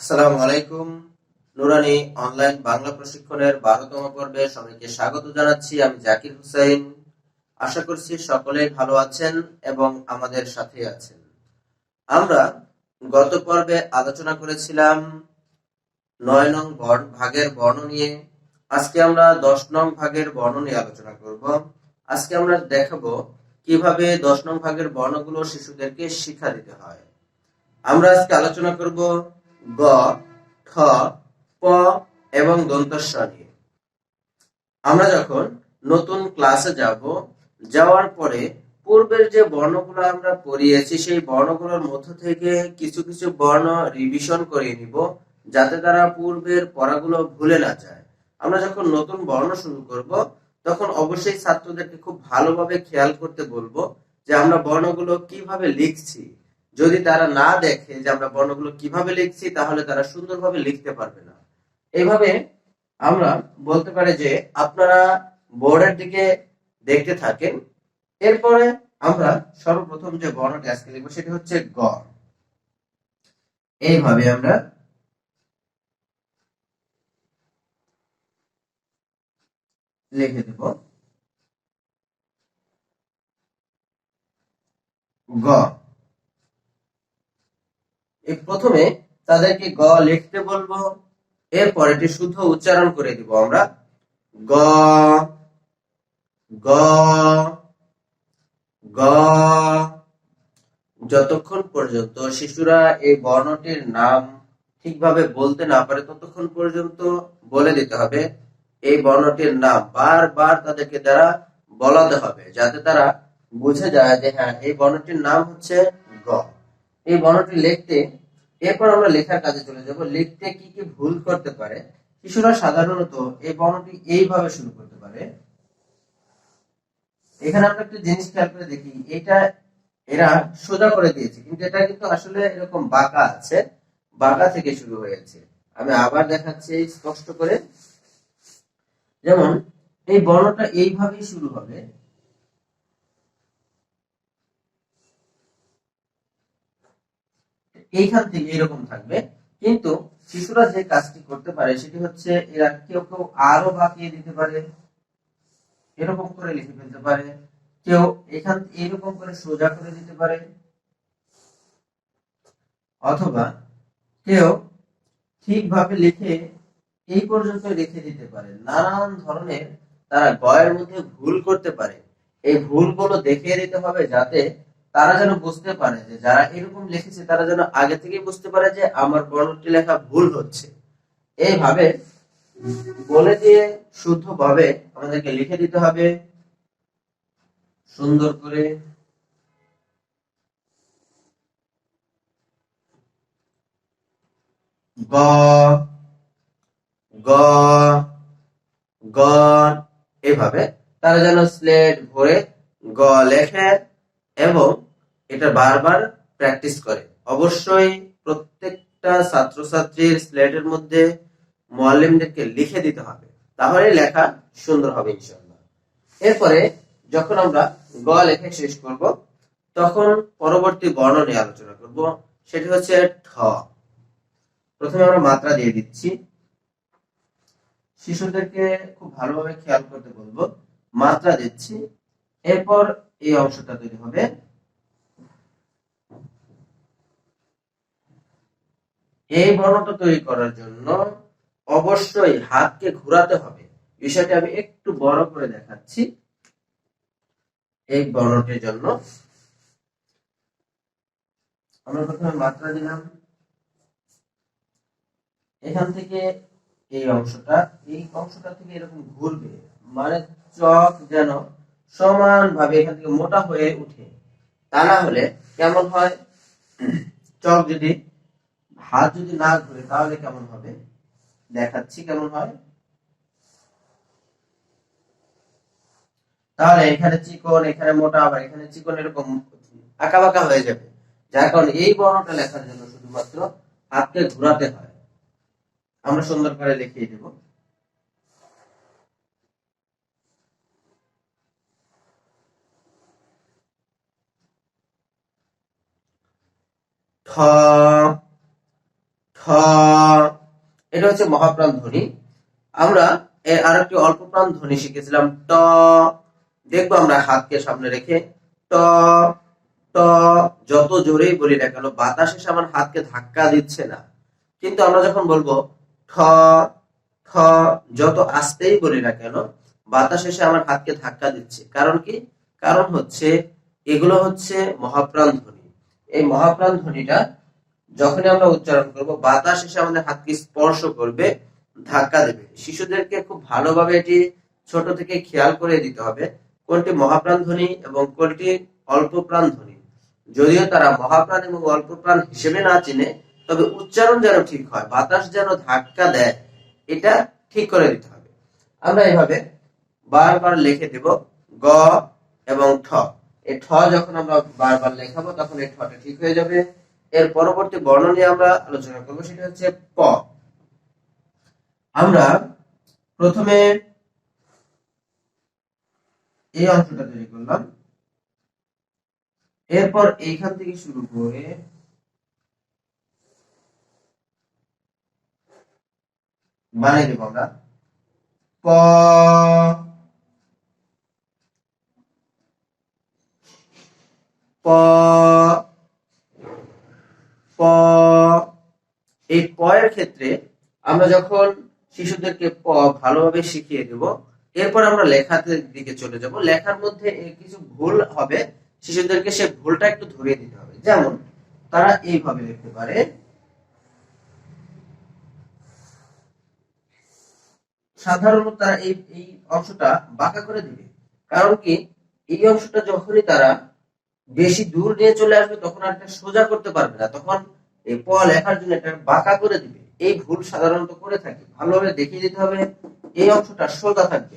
আসসালামু আলাইকুম নুরানি অনলাইন বাংলা প্রশিক্ষণের বারোতম পর্বে সবাইকে স্বাগত জানাচ্ছি। আমি জাকির হুসাইন আশা করছি ভালো আছেন এবং আমাদের সাথে আছেন। আমরা গত পর্বে আলোচনা করেছিলাম নয় নং বর্ণ, ভাগের বর্ণ নিয়ে। আজকে আমরা দশ নং ভাগের বর্ণ নিয়ে আলোচনা করব। আজকে আমরা দেখাবো কীভাবে দশ নং ভাগের বর্ণগুলো শিশুদেরকে শিক্ষা দিতে হয়। আমরা আজকে আলোচনা করব গ ঠ প এবং দন্তস্ব নিয়ে আমরা যখন নতুন ক্লাসে যাব, যাওয়ার পরে পূর্বের যে বর্ণগুলো আমরা পড়িয়েছি, সেই বর্ণগুলোর মধ্য থেকে কিছু কিছু বর্ণ রিভিশন করে নিব, যাতে তারা পূর্বের পড়াগুলো ভুলে না যায়। আমরা যখন নতুন বর্ণ শুরু করব, তখন অবশ্যই ছাত্রদেরকে খুব ভালোভাবে খেয়াল করতে বলব যে আমরা বর্ণগুলো কীভাবে লিখছি। যদি তারা না দেখে যে আমরা বর্ণগুলো কীভাবে লিখছি, তাহলে তারা সুন্দরভাবে লিখতে পারবে না। এইভাবে আমরা বলতে পারি যে আপনারা বোর্ডের দিকে দেখতে থাকেন, এরপরে আমরা সর্বপ্রথম যে বর্ণটি আজকে লিখব সেটি হচ্ছে গ এইভাবে আমরা লিখে দেব গ এই প্রথমে তাদেরকে গ লিখতে বলব, এরপর এটি শুদ্ধ উচ্চারণ করে দিব আমরা। গ গ গ, যতক্ষণ পর্যন্ত শিশুরা এই বর্ণটির নাম ঠিকভাবে বলতে না পারে, ততক্ষণ পর্যন্ত বলে দিতে হবে। এই বর্ণটির নাম বারবার তাদেরকে দ্বারা বলাতে হবে, যাতে তারা বুঝে যায় যে হ্যাঁ এই বর্ণটির নাম হচ্ছে গ। এই বর্ণটি লিখতে, এরপর আমরা লেখার কাজে চলে যাব। লিখতে কি কি ভুল করতে পারে, শিশুরা সাধারণত এই বর্ণটি এইভাবে শুরু করতে পারে। এখানে আমরা একটা জিনিস খেয়াল করে দেখি, এটা এরা সোজা করে দিয়েছে, কিন্তু এটা কিন্তু আসলে এরকম বাঁকা আছে, বাঁকা থেকে শুরু হয়েছে আমি আবার দেখাচ্ছি স্পষ্ট করে। যেমন, এই বর্ণটা এইভাবেই শুরু হবে এইখান থেকে এরকম থাকবে। কিন্তু শিশুরা যে কাজটি করতে পারে, সেটি হচ্ছে এরা কেউ কেউ আরও বাঁকিয়ে দিতে পারে, এরকম করে লিখে ফেলতে পারে। কেউ এখান, এরকম করে সোজা করে দিতে পারে। অথবা কেউ ঠিকভাবে লিখে এই পর্যন্ত লিখে দিতে পারে। নানান ধরনের তারা গয়ের মধ্যে ভুল করতে পারে। এই ভুলগুলো দেখিয়ে দিতে হবে যাতে তারা যেন বুঝতে পারে যে যারা এরকম লিখেছে, তারা যেন আগে থেকেই বুঝতে পারে যে আমার বর্ণটি লেখা ভুল হচ্ছে। এইভাবে বলে দিয়ে শুদ্ধভাবে আমাদেরকে লিখে দিতে হবে। সুন্দর করে গ গ গ, এভাবে তারা যেন স্লেট ভরে গ লেখে এবং এটা বারবার প্র্যাকটিস করে। অবশ্যই প্রত্যেকটা ছাত্রছাত্রীর স্লেটের মধ্যে মোয়াল্লিমদেরকে লিখে দিতে হবে। তাহলে লেখা সুন্দর হবে ইনশাল্লাহ এরপরে যখন আমরা গ লেখা শেষ করব, তখন পরবর্তী বর্ণ নিয়ে আলোচনা করব। সেটি হচ্ছে ঠ। প্রথমে আমরা মাত্রা দিয়ে দিচ্ছি। শিশুদেরকে খুব ভালোভাবে খেয়াল করতে বলব। মাত্রা দিচ্ছি। এরপর এই অংশটা তৈরি হবে এই বর্ণটা তৈরি করার জন্য অবশ্যই হাতকে ঘোরাতে হবে। বিষয়টা আমি একটু বড় করে দেখাচ্ছি। এই বর্ণটির জন্য। আমরা প্রথমে মাত্রা দিলাম। এখান থেকে এই অংশটা এই অংশটা থেকে এরকম ঘুরবে। মানে চক যেন সমান ভাবে এখান থেকে মোটা হয়ে উঠে। তা না হলে কেমন হয়? চক যদি হাত যদি না ঘুরে, তাহলে কেমন হবে? দেখাচ্ছি কেমন হয়। তাহলে এখানে চিকন, এখানে মোটা, আবার এখানে চিকন এরকম আঁকা বাঁকা হয়ে যাবে। যার কারণে এই বর্ণটা লেখার জন্য শুধুমাত্র হাতকে ঘুরাতে হয়। আমরা সুন্দর করে লিখিয়ে দেব। ঠ এটা হচ্ছে মহাপ্রাণ ধ্বনি। আমরা এর আরেকটি অল্প প্রাণ ধ্বনি শিখেছিলাম ট। দেখব আমরা হাতকে সামনে রেখে। ট ট, যত জোরেই বলি না কেন, বাতাস এসে আমার হাতকে ধাক্কা দিচ্ছে না। কিন্তু আমরা যখন বলব ঠ ঠ যত আস্তেই বলি না কেন, বাতাস এসে আমার হাতকে ধাক্কা দিচ্ছে। কারণ কি? কারণ হচ্ছে, এগুলো হচ্ছে মহাপ্রাণ ধ্বনি। এই মহাপ্রাণ ধ্বনিটা যখনই আমরা উচ্চারণ করব, বাতাস এসে আমাদের হাতকে স্পর্শ করবে, ধাক্কা দেবে। শিশুদেরকে খুব ভালোভাবে এটি ছোট থেকে খেয়াল করে দিতে হবে। কোনটি মহাপ্রাণ ধ্বনি এবং কোনটি অল্প প্রাণ ধ্বনি। যদিও তারা মহাপ্রাণ এবং অল্প প্রাণ হিসেবে না চিনে, তবে উচ্চারণ যেন ঠিক হয়, বাতাস যেন ধাক্কা দেয়, এটা ঠিক করে দিতে হবে। আমরা এভাবে বারবার লিখে দেব গ এবং ঠ। এই ঠ যখন আমরা বারবার লেখাবো, তখন এই ঠটা ঠিক হয়ে যাবে। এর পরবর্তী বর্ণ নিয়ে আমরা আলোচনা করব, সেটা হচ্ছে প। আমরা প্রথমে এই অংশটা তৈরি করলাম। এরপর এইখান থেকে শুরু করে বানিয়ে দেবো আমরা প। প। প। এই প এর ক্ষেত্রে আমরা যখন শিশুদেরকে প ভালোভাবে শিখিয়ে দেব, এরপর আমরা লেখাতে দিকে চলে যাব। লেখার মধ্যে কিছু ভুল হবে, শিশুদেরকে সে ভুলটা একটু ধরিয়ে দিতে হবে। যেমন, তারা এইভাবে লিখতে পারে, সাধারণত তারা এই এই অংশটা বাঁকা করে দিবে। কারণ কি, এই অংশটা যখনই তারা বেশি দূর নিয়ে চলে আসবে, তখন আর সোজা করতে পারবে না। তখন এই প লেখার জন্য এটা বাঁকা করে দিবে। এই ভুল সাধারণত করে থাকে। ভালোভাবে দেখিয়ে দিতে হবে, এই অংশটা সোজা থাকবে।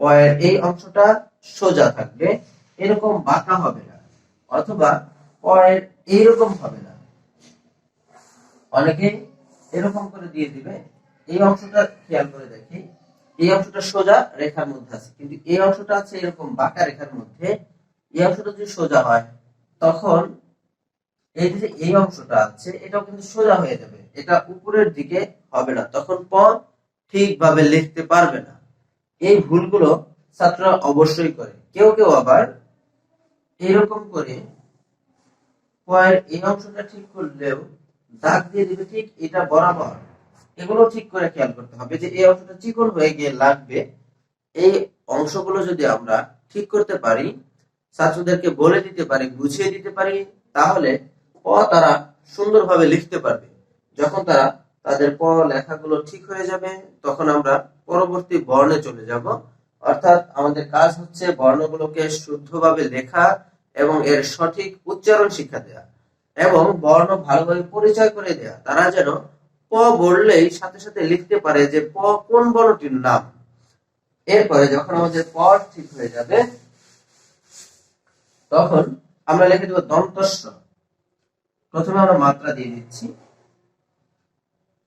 পয়ের এই অংশটা সোজা থাকবে। এরকম বাঁকা হবে না। অথবা পয়ের এইরকম হবে না। অনেকে এরকম করে দিয়ে দিবে। এই অংশটা খেয়াল করে দেখি। এই অংশটা সোজা রেখার মধ্যে আছে। কিন্তু এই অংশটা আছে এরকম বাঁকা রেখার মধ্যে। এই অংশটা যদি সোজা হয়, তখন এই যে এই অংশটা আছে, এটাও কিন্তু সোজা হয়ে যাবে। এটা উপরের দিকে হবে না। তখন প ঠিকভাবে লিখতে পারবে না। এই ভুলগুলো ছাত্ররা অবশ্যই করে। কেউ কেউ আবার এরকম করে এই অংশটা ঠিক করলেও দাগ দিয়ে দিবে ঠিক এটা বরাবর। এগুলো ঠিক করে খেয়াল করতে হবে যে এই অংশটা চিকন হয়ে গিয়ে লাগবে। এই অংশগুলো যদি আমরা ঠিক করতে পারি ছাত্রদেরকে বলে দিতে পারি, বুঝিয়ে দিতে পারি, তাহলে প তারা সুন্দরভাবে লিখতে পারবে। যখন তারা তাদের প লেখাগুলো ঠিক হয়ে যাবে, তখন আমরা পরবর্তী বর্ণে চলে যাব। অর্থাৎ আমাদের কাজ হচ্ছে বর্ণগুলোকে শুদ্ধভাবে লেখা এবং এর সঠিক উচ্চারণ শিক্ষা দেয়া এবং বর্ণ ভালোভাবে পরিচয় করে দেয়া। তারা যেন প বললেই সাথে সাথে লিখতে পারে যে প কোন বর্ণটির নাম। এরপরে যখন আমাদের প ঠিক হয়ে যাবে তখন আমরা লিখে দেবো দন্তস্ব প্রথমে আমরা মাত্রা দিয়ে দিচ্ছি।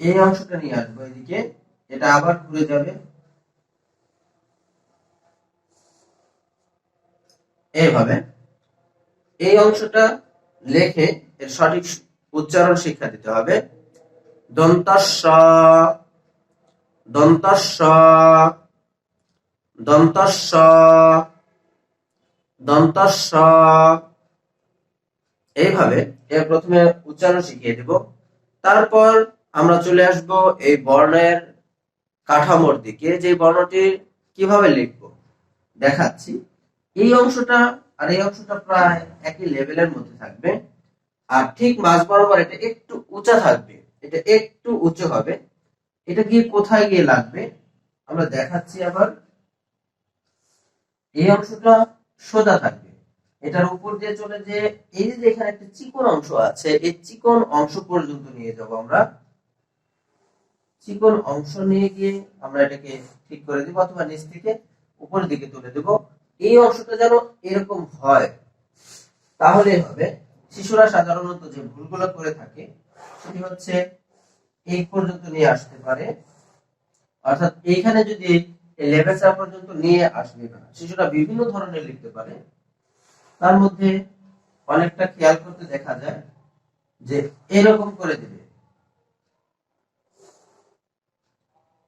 এই অংশটা নিয়ে আসব এদিকে। এটা আবার ঘুরে যাবে। এইভাবে। এই অংশটা লেখে এর সঠিক উচ্চারণ শিক্ষা দিতে হবে। দন্তস্ব দন্তস্ব দন্তস্ব দন্তস্ব এইভাবে এর প্রথমে উচ্চারণ শিখিয়ে দেব। তারপর আমরা চলে আসব এই বর্ণের কাঠামোর দিকে। যে বর্ণটি কীভাবে লিখব? দেখাচ্ছি। এই অংশটা আর এই অংশটা প্রায় একই লেভেলের মধ্যে থাকবে। আর ঠিক মাঝ বরাবর এটা একটু উঁচা থাকবে। এটা একটু উঁচু হবে। এটা গিয়ে কোথায় গিয়ে লাগবে? আমরা দেখাচ্ছি আবার। এই অংশটা সোজা থাকবে। এটার উপর দিয়ে চলে যে, এই যে এখানে একটা চিকন অংশ আছে, এই চিকন অংশ পর্যন্ত নিয়ে যাব আমরা। চিকন অংশ নিয়ে গিয়ে আমরা এটাকে ঠিক করে দিব অথবা নিচ থেকে উপরের দিকে তুলে দেব। এই অংশটা যেন এরকম হয় তাহলে হবে। শিশুরা সাধারণত যে ভুলগুলো করে থাকে, সেটি হচ্ছে এই পর্যন্ত নিয়ে আসতে পারে। অর্থাৎ এইখানে যদি লেভেল পর্যন্ত নিয়ে আসবে না। শিশুরা বিভিন্ন ধরনের লিখতে পারে। তার মধ্যে অনেকটা খেয়াল করতে দেখা যায় যে এরকম করে দেবে।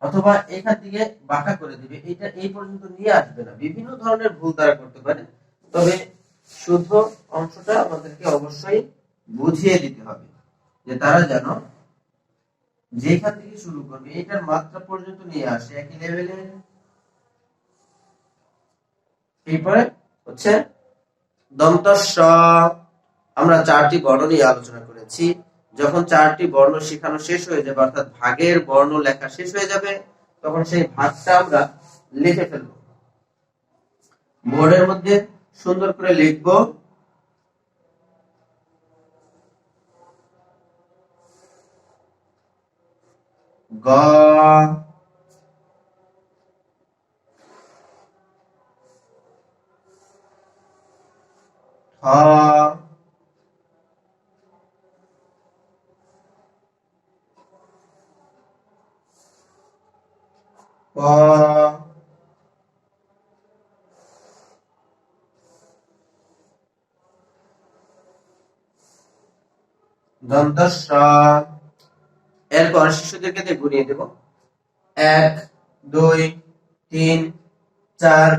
অথবা এখান থেকে বাঁকা করে দিবে। এটা এই পর্যন্ত নিয়ে আসবে না। বিভিন্ন ধরনের ভুল তারা করতে পারে। তবে শুদ্ধ অংশটা আমাদেরকে অবশ্যই বুঝিয়ে দিতে হবে যে তারা যেন যেখান থেকে শুরু করবে, এটার মাত্রা পর্যন্ত নিয়ে আসে। একই লেভেলে এরপরে হচ্ছে দন্ত আমরা চারটি বর্ণ নিয়ে আলোচনা করেছি। যখন চারটি বর্ণ শেখানো শেষ হয়ে যাবে, অর্থাৎ ভাগের বর্ণ লেখা শেষ হয়ে যাবে, তখন সেই ভাগটা আমরা লিখে ফেলব। বোর্ডের মধ্যে সুন্দর করে লিখব। গ ঠ প। এরপর শিশুদেরকে দিয়ে গুনিয়ে দেব। এক দুই তিন চার।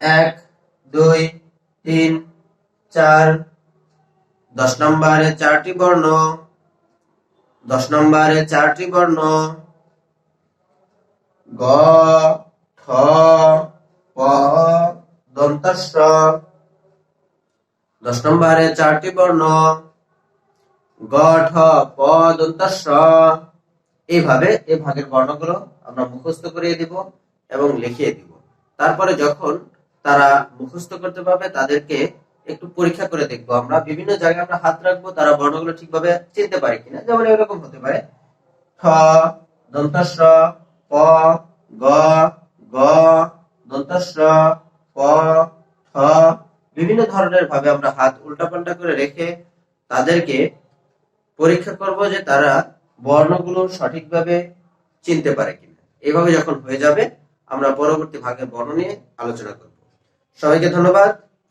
এক দুই তিন চার, দশ নম্বরে চারটি বর্ণ, দশ নম্বরে চারটি বর্ণ, গ, ঠ, প দন্তস্ব দশ নম্বরে চারটি বর্ণ, গ, ঠ, প দন্তস্ব এইভাবে এই ভাগের বর্ণগুলো আমরা মুখস্থ করিয়ে দিব এবং লিখিয়ে দিব। তারপরে যখন তারা মুখস্থ করতে পারবে, তাদেরকে একটু পরীক্ষা করে দেখব। আমরা বিভিন্ন জায়গায় আমরা হাত রাখব, তারা বর্ণগুলো ঠিকভাবে চিনতে পারে কিনা। যেমন এরকম হতে পারে। ঠ দন্তস্ব প, গ গ দন্তস্ব প, ঠ, বিভিন্ন ধরনের ভাবে আমরা হাত উল্টাপাল্টা করে রেখে তাদেরকে পরীক্ষা করব যে তারা বর্ণগুলো সঠিকভাবে চিনতে পারে কিনা। এভাবে যখন হয়ে যাবে, আমরা পরবর্তী ভাগের বর্ণ নিয়ে আলোচনা করব। সবাইকে ধন্যবাদ।